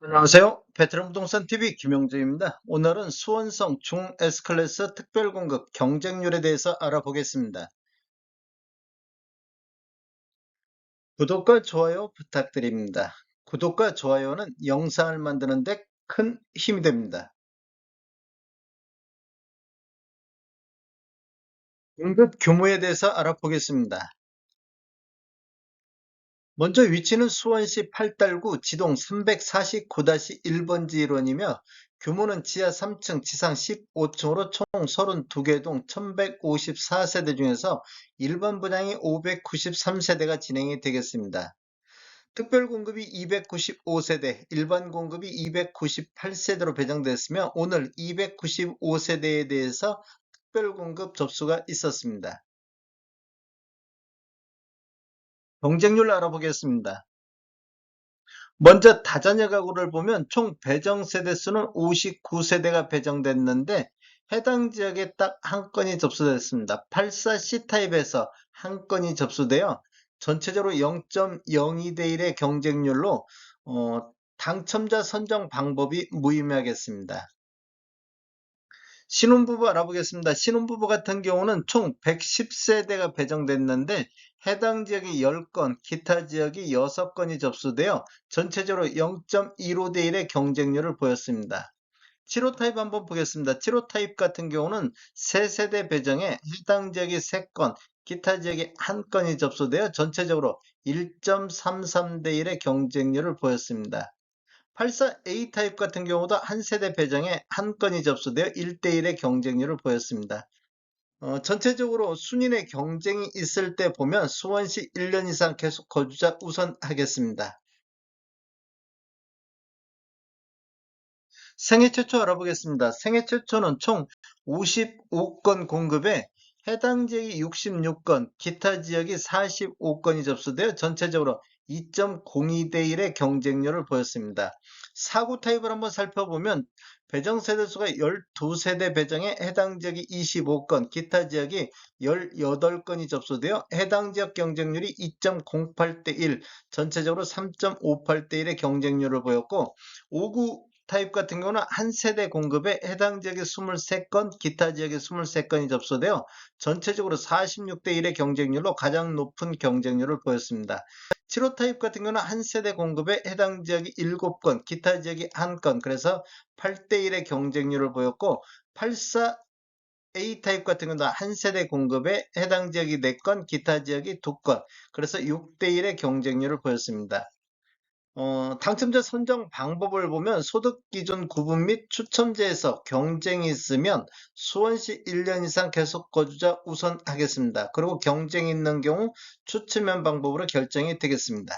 안녕하세요. 베트남 부동산 TV 김영재입니다. 오늘은 수원성 중 S클래스 특별공급 경쟁률에 대해서 알아보겠습니다. 구독과 좋아요 부탁드립니다. 구독과 좋아요는 영상을 만드는 데 큰 힘이 됩니다. 공급 규모에 대해서 알아보겠습니다. 먼저 위치는 수원시 8달구 지동 349-1번지 일원이며 규모는 지하 3층, 지상 15층으로 총 32개 동 1154세대 중에서 일반 분양이 593세대가 진행이 되겠습니다. 특별 공급이 295세대, 일반 공급이 298세대로 배정됐으며 오늘 295세대에 대해서 특별 공급 접수가 있었습니다. 경쟁률 알아보겠습니다. 먼저 다자녀 가구를 보면 총 배정 세대 수는 59세대가 배정됐는데 해당 지역에 딱 한 건이 접수됐습니다. 84C 타입에서 한 건이 접수되어 전체적으로 0.02대 1의 경쟁률로 어, 당첨자 선정 방법이 무의미하겠습니다. 신혼부부 알아보겠습니다. 신혼부부 같은 경우는 총 110세대가 배정됐는데 해당 지역이 10건, 기타 지역이 6건이 접수되어 전체적으로 0.15 대 1의 경쟁률을 보였습니다. 7호 타입 한번 보겠습니다. 7호 타입 같은 경우는 3세대 배정에 해당 지역이 3건, 기타 지역이 1건이 접수되어 전체적으로 1.33대 1의 경쟁률을 보였습니다. 84A 타입 같은 경우도 한 세대 배정에 한 건이 접수되어 1대1의 경쟁률을 보였습니다. 어, 전체적으로 순인의 경쟁이 있을 때 보면 수원시 1년 이상 계속 거주자 우선 하겠습니다. 생애 최초 알아보겠습니다. 생애 최초는 총 55건 공급에 해당 지역이 66건, 기타 지역이 45건이 접수되어 전체적으로 2.02대 1의 경쟁률을 보였습니다. 사구 타입을 한번 살펴보면 배정 세대수가 12세대 배정에 해당 지역이 25건, 기타 지역이 18건이 접수되어 해당 지역 경쟁률이 2.08대 1, 전체적으로 3.58대 1의 경쟁률을 보였고 5구 타입 같은 경우는 한 세대 공급에 해당 지역의 23건, 기타 지역의 23건이 접수되어 전체적으로 46대 1의 경쟁률로 가장 높은 경쟁률을 보였습니다. 7호 타입 같은 경우는 한 세대 공급에 해당 지역이 7건, 기타 지역이 1건, 그래서 8대 1의 경쟁률을 보였고 84 A 타입 같은 경우는 한 세대 공급에 해당 지역이 4건, 기타 지역이 2건, 그래서 6대 1의 경쟁률을 보였습니다. 어, 당첨자 선정 방법을 보면 소득 기준 구분 및 추첨제에서 경쟁이 있으면 수원시 1년 이상 계속 거주자 우선 하겠습니다. 그리고 경쟁이 있는 경우 추첨면 방법으로 결정이 되겠습니다.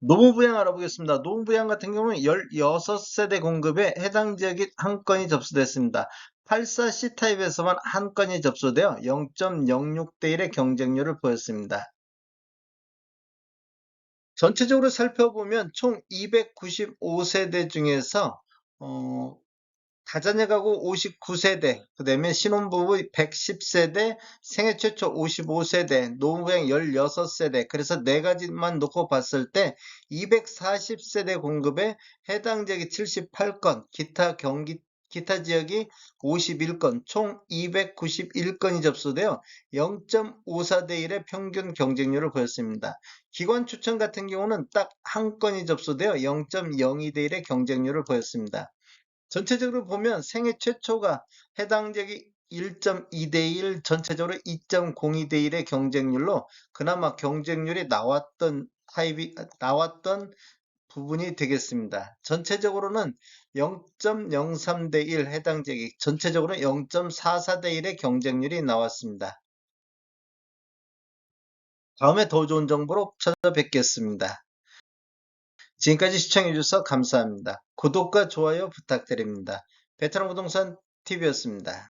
노무부양 알아보겠습니다. 노무부양 같은 경우는 16세대 공급에 해당 지역이 한 건이 접수됐습니다. 84C 타입에서만 한 건이 접수되어 0.06대 1의 경쟁률을 보였습니다. 전체적으로 살펴보면 총 295세대 중에서 어, 다자녀 가구 59세대, 그 다음에 신혼부부 110세대, 생애 최초 55세대, 노무부양 16세대, 그래서 네 가지만 놓고 봤을 때 240세대 공급에 해당 지역이 78건, 기타 경기 기타 지역이 51건, 총 291건이 접수되어 0.54대 1의 평균 경쟁률을 보였습니다. 기관 추천 같은 경우는 딱 한 건이 접수되어 0.02대 1의 경쟁률을 보였습니다. 전체적으로 보면 생애 최초가 해당 지역이 1.2대 1, 전체적으로 2.02대 1의 경쟁률로 그나마 경쟁률이 나왔던 타입이 나왔던 부분이 되겠습니다. 전체적으로는 0.03 대 1 해당 지역이 전체적으로 0.44 대 1의 경쟁률이 나왔습니다. 다음에 더 좋은 정보로 찾아뵙겠습니다. 지금까지 시청해주셔서 감사합니다. 구독과 좋아요 부탁드립니다. 베트남 부동산 TV였습니다.